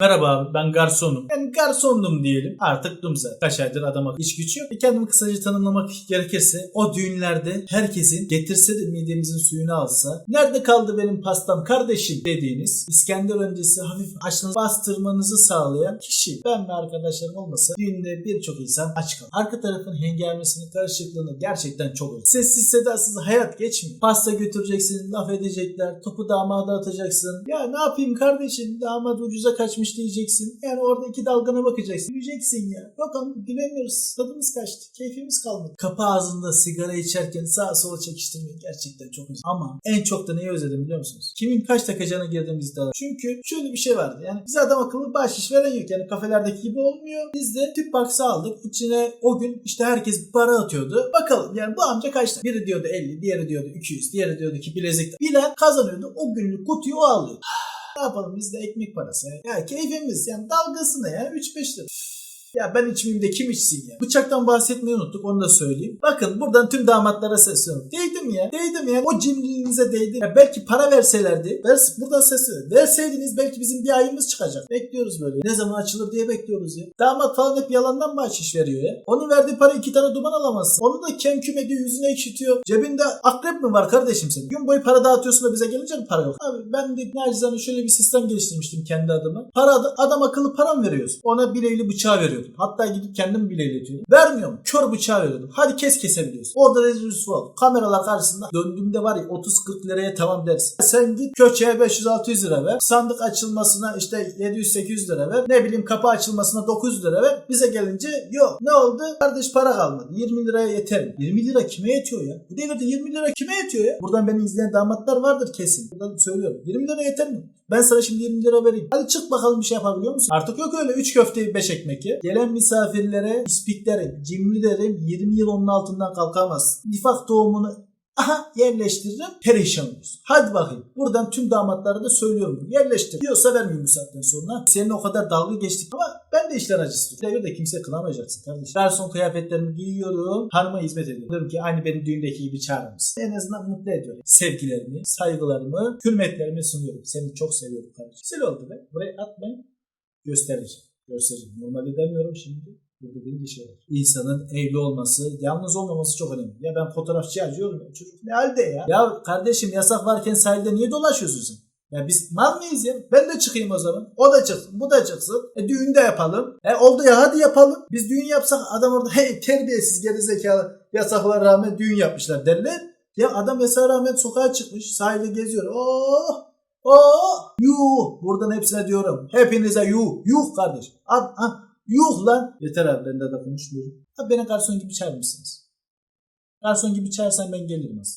Merhaba abi ben garsonum. Yani garsondum diyelim. Artık dum zaten. Kaç aydır adama iş gücü yok. E kendimi kısaca tanımlamak gerekirse o düğünlerde herkesin getirse de midemizin suyunu alsa nerede kaldı benim pastam kardeşim dediğiniz İskender öncesi hafif açlığınızı bastırmanızı sağlayan kişi. Ben ve arkadaşlarım olmasa düğünde birçok insan aç kalır. Arka tarafın hengamesini karışıklığını gerçekten çok özledim. Sessiz sedasız hayat geçmiyor. Pasta götüreceksin, laf edecekler, topu damada atacaksın. Ya ne yapayım kardeşim damat ucuza kaçmış diyeceksin. Yani orada iki dalgana bakacaksın. Güleceksin ya. Bakalım gülemiyoruz. Tadımız kaçtı. Keyfimiz kalmadı. Kapı ağzında sigara içerken sağa sola çekiştirmeyi gerçekten çok özledim. Ama en çok da neyi özledim biliyor musunuz? Kimin kaç takacağına girdiğimiz iddialar. Çünkü şöyle bir şey vardı. Yani bize adam akıllı bahşiş veren yok. Yani kafelerdeki gibi olmuyor. Biz de tüp baksı aldık. İçine o gün işte herkes para atıyordu. Bakalım yani bu amca kaçtı? Biri diyordu 50, diğeri diyordu 200, diğeri diyordu ki bilezik. Bilen kazanıyordu. O günlük kutuyu o alıyordu. Ne yapalım bizde ekmek parası. Ya keyfimiz yani dalgasına ya 3-5 lira. Ya ben içmeyeyim de kim içsin ya? Bıçaktan bahsetmeyi unuttuk onu da söyleyeyim. Bakın buradan tüm damatlara sesleniyorum. Değdim ya. Değdim ya. O cimriliğinize değdi. Ya belki para verselerdi. Vers, buradan sesleniyorum. Verseydiniz belki bizim bir ayımız çıkacak. Bekliyoruz böyle. Ne zaman açılır diye bekliyoruz ya. Damat falan hep yalandan bahşiş veriyor ya. Onun verdiği para iki tane duman alamazsın. Onu da kem küm ediyor yüzüne ekşitiyor. Cebinde akrep mi var kardeşim senin? Gün boyu para dağıtıyorsun da bize gelince mi para yok? Abi ben de nacizane şöyle bir sistem geliştirmiştim kendi adıma. Para adam akıllı param veriyorsun. Ona bileğli bıçağı veriyordum. Hatta gidip kendim bileyletiyordum. Vermiyorum. Kör bıçağı veriyordum. Hadi kes kesebiliyorsun. Orada rezil rüsva ol. Kameralar karşısında döndüğümde var ya 30-40 liraya tamam dersin. Sen git köçeye 500-600 lira ver. Sandık açılmasına işte 700-800 lira ver. Ne bileyim kapı açılmasına 900 lira ver. Bize gelince yok. Ne oldu? Kardeş para kalmadı. 20 liraya yeter mi? 20 lira kime yetiyor ya? Bu devirde 20 lira kime yetiyor ya? Buradan beni izleyen damatlar vardır kesin. Buradan söylüyorum. 20 lira yeter mi? Ben sana şimdi 20 lira vereyim. Hadi çık bakalım bir şey yapabiliyor musun? Artık yok öyle 3 köfte 5 ekmek ye. Gelen misafirlere ispiklerim, cimrilerim 20 yıl onun altından kalkamaz. Nifak tohumunu Aha yerleştiririm perişan oluruz. Hadi bakayım. Buradan tüm damatlara da söylüyorum. Yerleştir. Diyorsa vermeyeyim bu saatten sonra. Seninle o kadar dalga geçtik ama ben de işler acısı. Devirde kimse kılamayacaksın kardeşim. Garson kıyafetlerimi giyiyorum. Hanıma hizmet ediyorum. Diyorum ki aynı benim düğündeki gibi çağırır mısın? En azından mutlu ediyorum. Sevgilerimi, saygılarımı, hürmetlerimi sunuyorum. Seni çok seviyorum kardeşim. Güzel oldu be. Buraya atmayın. Göstereceğim. Göstereceğim. Normalde demiyorum şimdi. Burada bir şey var. İnsanın evli olması, yalnız olmaması çok önemli. Ya ben fotoğrafçı arıyorum ya çocuk ne halde ya? Ya kardeşim yasak varken sahilde niye dolaşıyorsun sen? Ya biz mal mıyız ya? Ben de çıkayım o zaman. O da çıksın, bu da çıksın. E düğün de yapalım. E oldu ya hadi yapalım. Biz düğün yapsak adam orada hey terbiyesiz gerizekalı yasaklara rağmen düğün yapmışlar derler. Ya adam yasağa rağmen sokağa çıkmış, sahilde geziyor. Oh! Oh! Yuh! Buradan hepsine diyorum. Hepinize yuh! Yuh kardeş. Ad, ah, yuh lan! Yeter abi ben de konuşmuyorum. Abi beni garson gibi çağırır mısınız? Garson gibi çağırsan ben gelirim aslında.